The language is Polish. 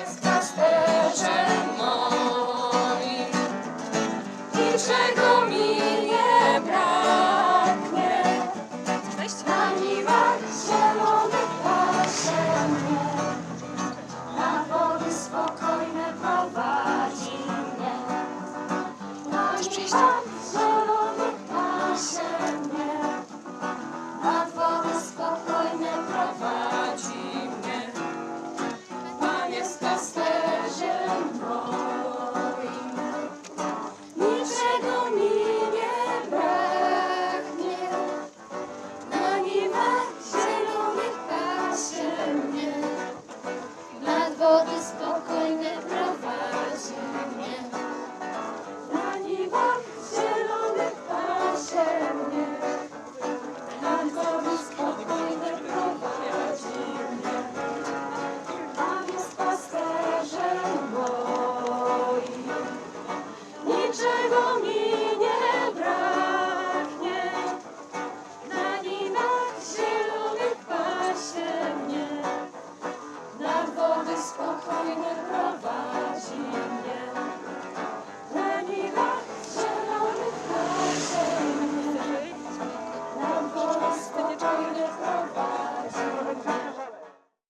jest. Niczego mi nie braknie, na miłach zielonych. Na wody spokojne prowadzi mnie. No i pasterzem moim. Niczego mi nie braknie, ani wad zielonych pasie mnie. Nad wody spokojne prowadzi mnie, ani wad zielonych pasie mnie. Nad wody spokojne